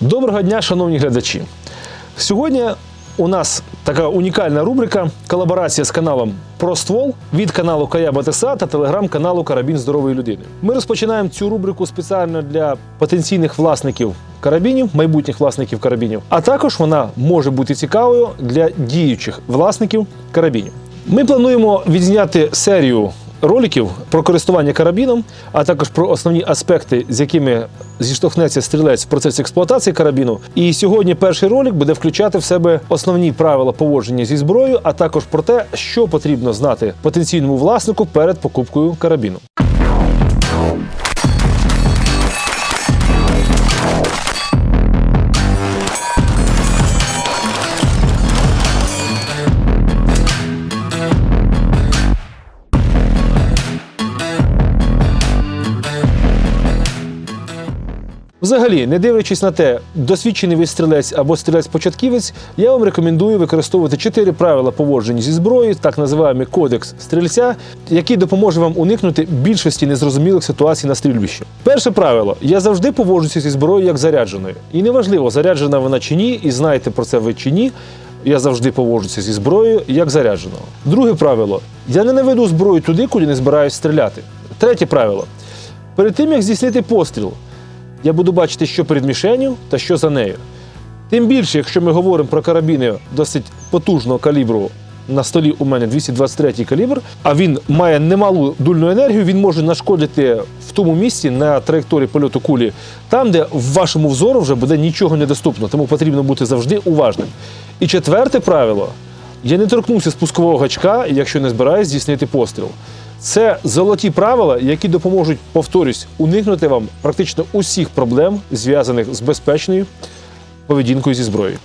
Доброго дня, шановні глядачі. Сьогодні у нас така унікальна рубрика колаборація з каналом Про ствол від каналу Каяба ТСА та телеграм-каналу Карабін здорової людини. Ми розпочинаємо цю рубрику спеціально для потенційних власників карабінів, майбутніх власників карабінів, а також вона може бути цікавою для діючих власників карабінів. Ми плануємо відзняти серію роликів про користування карабіном, а також про основні аспекти, з якими зіштовхнеться стрілець в процесі експлуатації карабіну. І сьогодні перший ролик буде включати в себе основні правила поводження зі зброєю, а також про те, що потрібно знати потенційному власнику перед покупкою карабіну. Взагалі, не дивлячись на те, досвідчений ви стрілець або стрілець-початківець, я вам рекомендую використовувати чотири правила поводження зі зброєю, так називаємо кодекс стрільця, який допоможе вам уникнути більшості незрозумілих ситуацій на стрільбищі. Перше правило: я завжди поводжуся зі зброєю як зарядженою. І неважливо, заряджена вона чи ні, і знаєте про це ви чи ні. Я завжди поводжуся зі зброєю як зарядженого. Друге правило: я не наведу зброю туди, куди не збираюсь стріляти. Третє правило: перед тим як здійснити постріл, я буду бачити, що перед мішенью та що за нею. Тим більше, якщо ми говоримо про карабіни досить потужного калібру. На столі у мене 223 калібр, а він має немалу дульну енергію, він може нашкодити в тому місці на траєкторії польоту кулі, там, де в вашому взору вже буде нічого недоступно, тому потрібно бути завжди уважним. І четверте правило: я не торкнуся спускового гачка, якщо не збираюсь здійснити постріл. Це золоті правила, які допоможуть, повторюсь, уникнути вам практично усіх проблем, зв'язаних з безпечною поведінкою зі зброєю.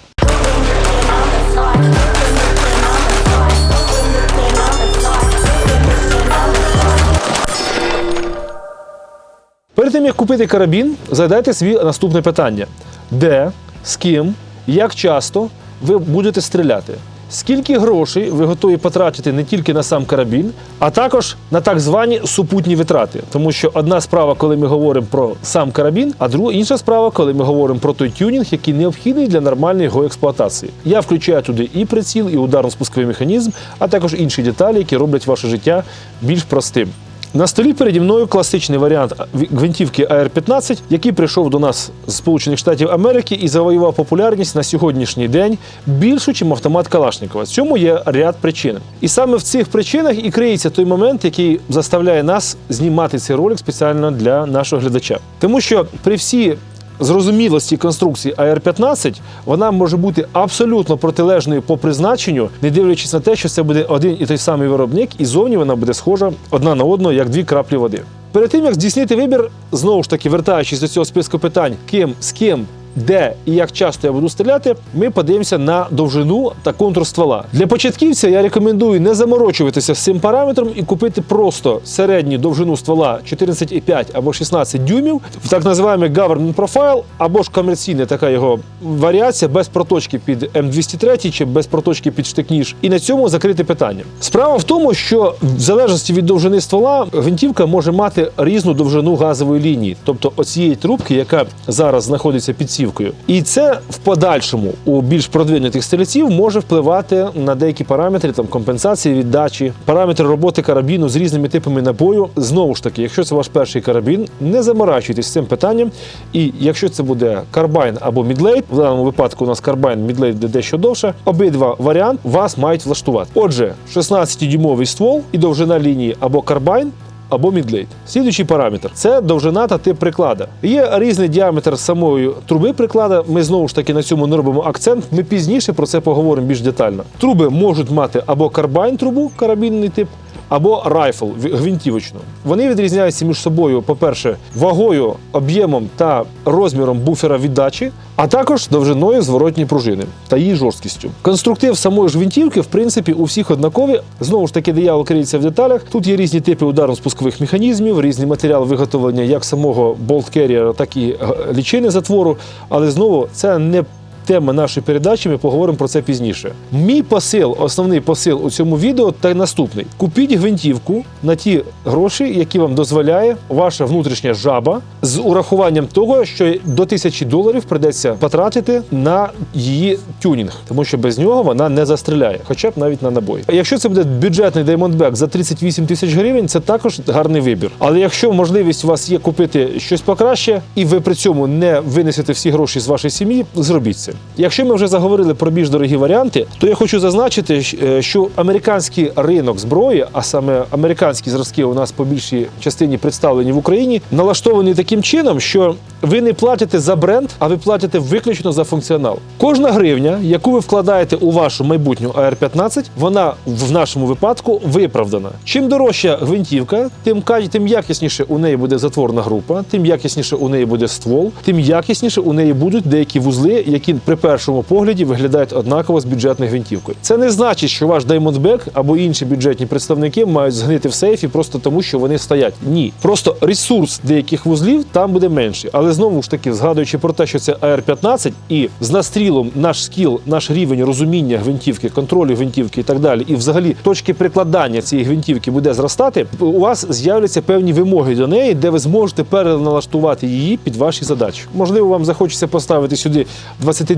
Перед тим як купити карабін, задайте собі наступне питання: де, з ким, як часто ви будете стріляти? Скільки грошей ви готові потратити не тільки на сам карабін, а також на так звані супутні витрати? Тому що одна справа, коли ми говоримо про сам карабін, а друга інша справа, коли ми говоримо про той тюнінг, який необхідний для нормальної його експлуатації. Я включаю туди і приціл, і ударно-спусковий механізм, а також інші деталі, які роблять ваше життя більш простим. На столі переді мною класичний варіант гвинтівки AR-15, який прийшов до нас з Сполучених Штатів Америки і завоював популярність на сьогоднішній день більшу, ніж автомат Калашникова. Цьому є ряд причин. І саме в цих причинах і криється той момент, який заставляє нас знімати цей ролик спеціально для нашого глядача. Тому що при всій зрозумілості конструкції АР-15 вона може бути абсолютно протилежною по призначенню, не дивлячись на те, що це буде один і той самий виробник, і зовні вона буде схожа одна на одну, як дві краплі води. Перед тим як здійснити вибір, знову ж таки, вертаючись до цього списку питань, ким з ким. Де і як часто я буду стріляти, ми подивимося на довжину та контур ствола. Для початківця я рекомендую не заморочуватися з цим параметром і купити просто середню довжину ствола 14,5 або 16 дюймів в так називаємо Government Profile, або ж комерційна така його варіація без проточки під М203 чи без проточки під штикніж. І на цьому закрити питання. Справа в тому, що в залежності від довжини ствола гвинтівка може мати різну довжину газової лінії, тобто оцієї трубки, яка зараз знаходиться під сівкою. І це в подальшому у більш продвинутих стрільців може впливати на деякі параметри там компенсації віддачі, параметри роботи карабіну з різними типами набою. Знову ж таки, якщо це ваш перший карабін, не заморачуйтесь цим питанням. І якщо це буде карбайн або мідлейт, в даному випадку у нас карбайн мідлейт де дещо довше, обидва варіанти вас мають влаштувати. Отже, 16-дюймовий ствол і довжина лінії або карбайн або мідлейт. Слідуючий параметр це довжина та тип приклада. Є різний діаметр самої труби приклада. Ми знову ж таки на цьому не робимо акцент. Ми пізніше про це поговоримо більш детально. Труби можуть мати або карбайн трубу, карабінний тип. Або райфл гвинтівочну. Вони відрізняються між собою, по-перше, вагою, об'ємом та розміром буфера віддачі, а також довжиною зворотньої пружини та її жорсткістю. Конструктив самої ж гвинтівки, в принципі, у всіх однакові. Знову ж таки, диявол криється в деталях. Тут є різні типи ударно-спускових механізмів, різний матеріал виготовлення як самого болт-керріера, так і лічини затвору. Але знову це не тема нашої передачі. Ми поговоримо про це пізніше. Мій посил, основний посил у цьому відео та й наступний: купіть гвинтівку на ті гроші, які вам дозволяє ваша внутрішня жаба, з урахуванням того, що до тисячі доларів придеться потратити на її тюнінг, тому що без нього вона не застріляє, хоча б навіть на набої. Якщо це буде бюджетний Diamondback за 38 тисяч гривень, це також гарний вибір. Але якщо можливість у вас є купити щось покраще, і ви при цьому не винесете всі гроші з вашої сім'ї, зробіть це. Якщо ми вже заговорили про більш дорогі варіанти, то я хочу зазначити, е, що американський ринок зброї, а саме американські зразки у нас по більшій частині представлені в Україні, налаштовані таким чином, що ви не платите за бренд, а ви платите виключно за функціонал. Кожна гривня, яку ви вкладаєте у вашу майбутню AR-15, вона в нашому випадку виправдана. Чим дорожча гвинтівка, тим тим якісніше у неї буде затворна група, тим якісніше у неї буде ствол, тим якісніше у неї будуть деякі вузли, які при першому погляді виглядають однаково з бюджетною гвинтівкою. Це не значить, що ваш Diamondback або інші бюджетні представники мають згнити в сейфі просто тому, що вони стоять. Ні, просто ресурс деяких вузлів там буде менший. Але знову ж таки, згадуючи про те, що це AR-15 і з настрілом наш скіл, наш рівень розуміння гвинтівки, контролю гвинтівки і так далі, і взагалі точки прикладання цієї гвинтівки буде зростати. У вас з'являться певні вимоги до неї, де ви зможете переналаштувати її під ваші задачі. Можливо, вам захочеться поставити сюди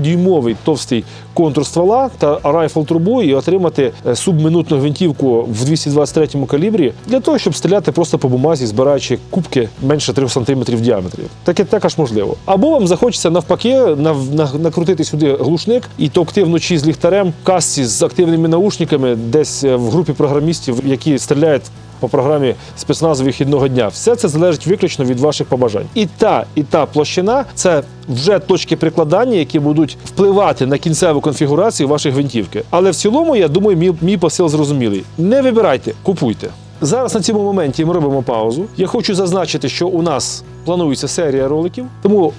20-дюймовий товстий контур ствола та райфл трубу і отримати е, субминутну гвинтівку в 223 калібрі для того, щоб стріляти просто по бумазі, збираючи кубки менше 3 см в діаметрі. Таке також можливо. Або вам захочеться навпаки нав- на- накрутити сюди глушник і товкти вночі з ліхтарем в касці з активними наушниками, десь е, в групі програмістів, які стріляють. По програмі спецназу вихідного дня все це залежить виключно від ваших побажань. І та, і та площина це вже точки прикладання, які будуть впливати на кінцеву конфігурацію вашої гвинтівки. Але в цілому, я думаю, мій, мій посил зрозумілий. Не вибирайте, купуйте. Зараз на цьому моменті ми робимо паузу. Я хочу зазначити, що у нас планується серія роликів, тому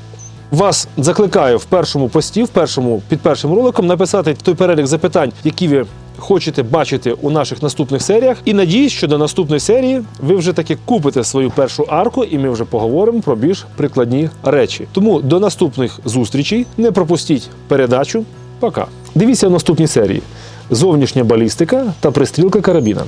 вас закликаю в першому пості, в першому під першим роликом написати той перелік запитань, які ви хочете бачити у наших наступних серіях. І надіюсь, що до наступної серії ви вже таки купите свою першу арку, і ми вже поговоримо про більш прикладні речі. Тому до наступних зустрічей. Не пропустіть передачу. Пока. Дивіться в наступній серії: зовнішня балістика та пристрілка карабіна.